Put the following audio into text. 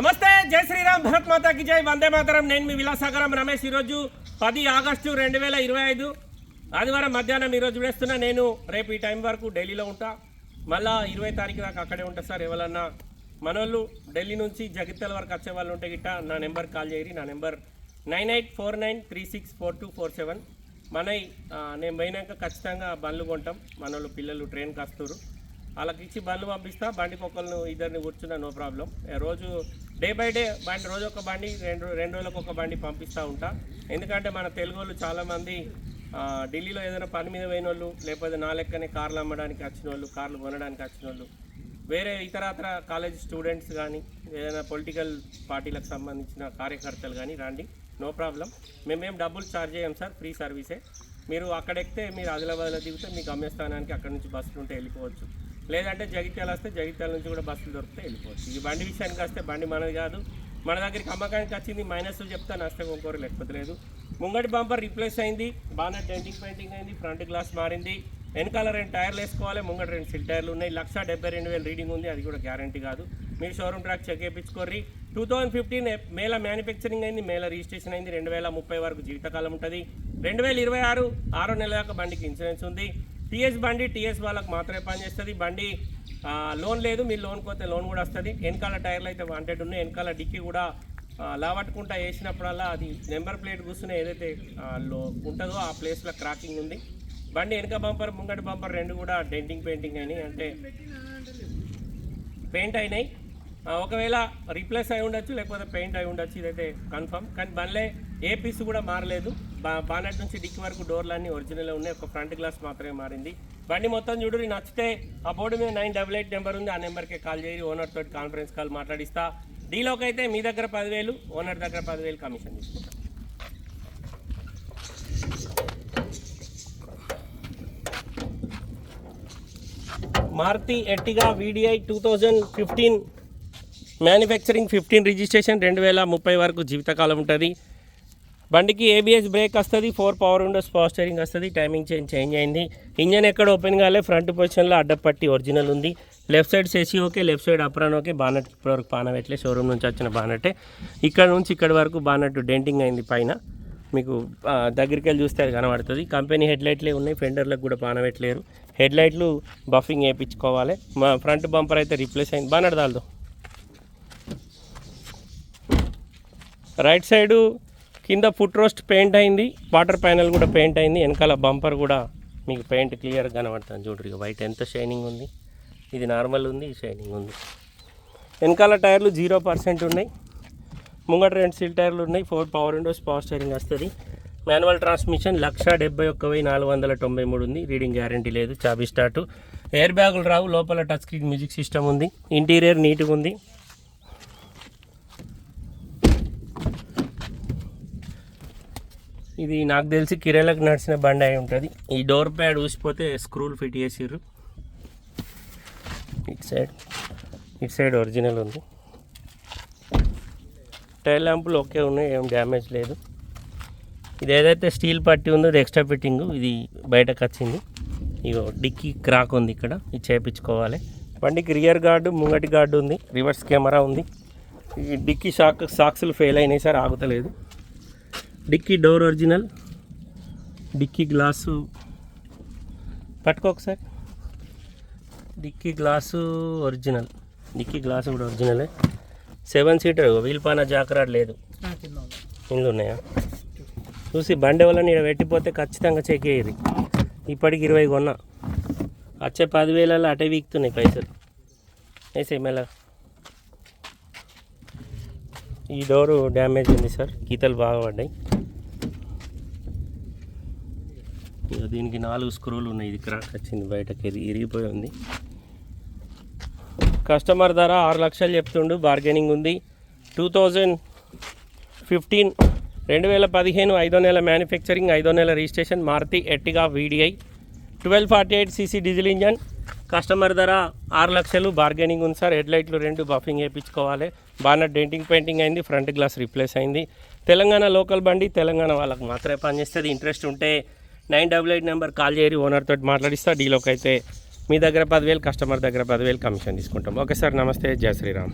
నమస్తే జై శ్రీరామ్ భరత్ మాతాకి జై వందే మాతరం. నేను మీ విలాసాగరం రమేష్. ఈరోజు పది ఆగస్టు రెండు వేల ఇరవై ఐదు ఆదివారం మధ్యాహ్నం ఈరోజు వేస్తున్నా నేను రేపు ఈ టైం వరకు ఢిల్లీలో ఉంటా. మళ్ళా ఇరవై తారీఖు దాకా అక్కడే ఉంటా సార్ ఎవరన్నా మనోళ్ళు ఢిల్లీ నుంచి జగిత్యాల వరకు వచ్చే వాళ్ళు ఉంటే గిట్ట నా నెంబర్ కాల్ చేయరి. నా number nine eight four nine three six four two four seven. మనవి నేను పోయినాక ఖచ్చితంగా బండ్లు కొంటాం. మనోళ్ళు పిల్లలు ట్రైన్కి వస్తారు వాళ్ళకి ఇచ్చి బండ్లు పంపిస్తా. బండికి ఒకళ్ళు ఇద్దరిని కూర్చున్నా నో ప్రాబ్లం. రోజు డే బై డే బండి రోజు ఒక బండి రెండు రెండు రోజులకు ఒక బండి పంపిస్తూ ఉంటా. ఎందుకంటే మన తెలుగు వాళ్ళు చాలామంది ఢిల్లీలో ఏదైనా పని మీద పోయిన వాళ్ళు లేకపోతే నా లెక్కనే కార్లు అమ్మడానికి వచ్చిన వాళ్ళు కార్లు కొనడానికి వచ్చిన వాళ్ళు వేరే ఇతరత్ర కాలేజ్ స్టూడెంట్స్ కానీ ఏదైనా పొలిటికల్ పార్టీలకు సంబంధించిన కార్యకర్తలు కానీ రండి నో ప్రాబ్లం. మేమేం డబ్బులు ఛార్జ్ చేయం సార్ ఫ్రీ సర్వీసే. మీరు అక్కడెక్తే మీరు ఆదిలాబాద్లో దిగితే మీ గమ్యస్థానానికి అక్కడ నుంచి బస్సులు ఉంటే వెళ్ళిపోవచ్చు. లేదంటే జగిత్యాల వస్తే జగిత్యాల నుంచి కూడా బస్సులు దొరికితే వెళ్ళిపోవచ్చు. ఈ బండి విషయానికి వస్తే బండి మనది కాదు. మన దగ్గరికి అమ్మకానికి వచ్చింది మైనస్ చెప్తా నష్టం ఇంకోరు లేకపోతే లేదు. ముంగటి బంపర్ రీప్లేస్ అయింది బాగా డెంటింగ్ పెయింటింగ్ అయింది ఫ్రంట్ గ్లాస్ మారింది. వెనకాల రెండు టైర్లు వేసుకోవాలి ముంగట రెండు సిల్ టైర్లు ఉన్నాయి. లక్ష డెబ్బై రెండు వేలు రీడింగ్ ఉంది అది కూడా గ్యారంటీ కాదు. మీరు షోరూమ్ ట్రాక్ చెక్ చేయించుకోర్రి. టూ థౌజండ్ ఫిఫ్టీన్ మేల మ్యానుఫ్యాక్చరింగ్ అయింది మేల రిజిస్ట్రేషన్ అయింది. రెండు వేల ముప్పై వరకు జీవితకాలం ఉంటుంది. రెండు వేల ఇరవై ఆరు ఆరో నెల దాకా బండికి ఇన్సూరెన్స్ ఉంది. టీఎస్ బండి టీఎస్ వాళ్ళకి మాత్రమే పనిచేస్తుంది. బండి లోన్ లేదు మీరు లోన్ పోతే లోన్ కూడా వస్తుంది. వెనకాల టైర్లు అయితే వాంటెడ్ ఉన్నాయి. వెనకాల డిక్కీ కూడా లావట్టుకుంటా వేసినప్పుడల్లా అది నెంబర్ ప్లేట్ కూర్చుని ఏదైతే లో ఉంటుందో ఆ ప్లేస్లో క్రాకింగ్ ఉంది. బండి వెనక బంపర్ ముంగటి బంపర్ రెండు కూడా డెంటింగ్ పెయింటింగ్ అయినాయి. అంటే పెయింట్ అయినాయి. ఒకవేళ రీప్లేస్ అయి ఉండొచ్చు లేకపోతే పెయింట్ అయి ఉండొచ్చు ఇదైతే కన్ఫర్మ్ కానీ బండ్లే ఏ పీస్ కూడా మారలేదు. బా బానెట్ నుంచి డిక్కి వరకు డోర్లు అన్నీ ఒరిజినల్ ఉన్నాయి. ఒక ఫ్రంట్ గ్లాస్ మాత్రమే మారింది. బండి మొత్తం చూడు నచ్చితే ఆ బోర్డు మీద నైన్ డబల్ ఎయిట్ నెంబర్ ఉంది. ఆ నెంబర్కి కాల్ చేయి ఓనర్ తోటి కాన్ఫరెన్స్ కాల్ మాట్లాడిస్తా. డీలోకి అయితే మీ దగ్గర పదివేలు ఓనర్ దగ్గర పదివేలు కమిషన్ తీసుకుంటాం. Maruti Ertiga VDI two thousand fifteen manufacturing fifteen registration రెండు వేల ముప్పై వరకు జీవితకాలం ఉంటుంది. బండికి ఏబిఎస్ బ్రేక్ వస్తుంది four power windows power steering వస్తుంది టైమింగ్ చేంజ్ చేంజ్ అయింది. ఇంజన్ ఎక్కడ ఓపెన్ కాలే ఫ్రంట్ పొజిషన్లో అడ్డపట్టి ఒరిజినల్ ఉంది. Left side సెసి okay left side apron okay bonnet ఇప్పటివరకు పానవెట్లే షోరూమ్ నుంచి వచ్చిన బానట్టే ఇక్కడ నుంచి ఇక్కడ వరకు బానట్టు డెంటింగ్ అయింది పైన. మీకు దగ్గరికి వెళ్ళి చూస్తే అది కనబడుతుంది. కంపెనీ హెడ్ లైట్లే ఉన్నాయి ఫెండర్లకు కూడా పానవెట్లేరు హెడ్ లైట్లు బఫింగ్ వేయించుకోవాలి. మా ఫ్రంట్ బంపర్ అయితే రీప్లేస్ అయింది. బాగా నడదాలదు రైట్ సైడు కింద ఫుట్ రోస్ట్ పెయింట్ అయింది వాటర్ ప్యానల్ కూడా పెయింట్ అయింది వెనకాల బంపర్ కూడా మీకు పెయింట్ క్లియర్గా కనబడుతుంది చూడరు వైట్ ఎంత షైనింగ్ ఉంది. ఇది నార్మల్ ఉంది షైనింగ్ ఉంది. వెనకాల టైర్లు జీరో పర్సెంట్ ఉన్నాయి ముంగట రెండు సీల్ టైర్లు ఉన్నాయి four power windows power steering వస్తుంది. మాన్యువల్ ట్రాన్స్మిషన్ లక్ష డెబ్బై ఒక్క వెయ్యి నాలుగు వందల తొంభై మూడు ఉంది రీడింగ్ గ్యారంటీ లేదు చాబీ స్టార్ట్. ఎయిర్ బ్యాగులు రావు లోపల టచ్ స్క్రీన్ మ్యూజిక్ సిస్టమ్ ఉంది ఇంటీరియర్ నీట్గా ఉంది. ఇది నాకు తెలిసి కిరేలకు నడిచిన బండి అయి ఉంటుంది. ఈ డోర్ ప్యాడ్ ఊసిపోతే స్క్రూలు ఫిట్ చేసిర్రు. ఇటు సైడ్ ఇటు సైడ్ ఒరిజినల్ ఉంది. టైల్ ల్యాంపులు ఓకే ఉన్నాయి ఏం డ్యామేజ్ లేదు. ఇది ఏదైతే స్టీల్ పట్టి ఉందో ఇది ఎక్స్ట్రా ఫిట్టింగ్ ఇది బయటకు వచ్చింది. ఇగో డిక్కీ క్రాక్ ఉంది ఇక్కడ ఇది చేయించుకోవాలి బండికి రియర్ గార్డు ముంగటి గార్డు ఉంది రివర్స్ కెమెరా ఉంది. ఈ డిక్కీ షాక్ సాక్స్లు ఫెయిల్ అయినాయి sir ఆగుతలేదు. Dickey door original dickey glass. పట్టుకో ఒకసారి dickey glass original. Dickey glass కూడా ఒరిజినలే. సెవెన్ సీటర్ వీల్ పాన జాకరాడ్ లేదు. ఇండ్లు ఉన్నాయా? చూసి బండి వల్ల నేను పెట్టిపోతే ఖచ్చితంగా చెక్ చేయరు ఇప్పటికి ఇరవై కొన్నా. వచ్చే పదివేలలో అటే వీక్తున్నాయి పైసలు. వేసే మెల్ల ఈ డోరు డ్యామేజ్ ఉంది సార్. గీతలు బాగా పడ్డాయి. ఇక దీనికి నాలుగు స్క్రూలు ఉన్నాయి. ఇది క్రాక్ వచ్చింది బయటకి. ఇది ఇరిగిపోయి ఉంది. కస్టమర్ ధర ఆరు లక్షలు చెప్తుండు. బార్గెనింగ్ ఉంది. టూ థౌజండ్ ఫిఫ్టీన్ రెండు వేల పదిహేను ఐదో నెల మ్యానుఫ్యాక్చరింగ్ ఐదో నెల registration Maruti Ertiga VDI twelve forty eight CC diesel engine. Customer ధర ఆరు లక్షలు. బార్గెనింగ్ ఉంది సార్. హెడ్ లైట్లు రెండు బఫింగ్ వేయించుకోవాలి. బాగా డెంటింగ్ పెయింటింగ్ అయింది. ఫ్రంట్ గ్లాస్ రీప్లేస్ అయింది. తెలంగాణ లోకల్ బండి తెలంగాణ వాళ్ళకి మాత్రమే పనిచేస్తుంది. ఇంట్రెస్ట్ ఉంటే nine double eight number call చేయరి owner తోటి మాట్లాడిస్తా డీలోకి అయితే మీ దగ్గర పదివేలు కస్టమర్ దగ్గర పదివేలు కమిషన్ తీసుకుంటాం. ఓకే సార్ నమస్తే జయ శ్రీరామ్.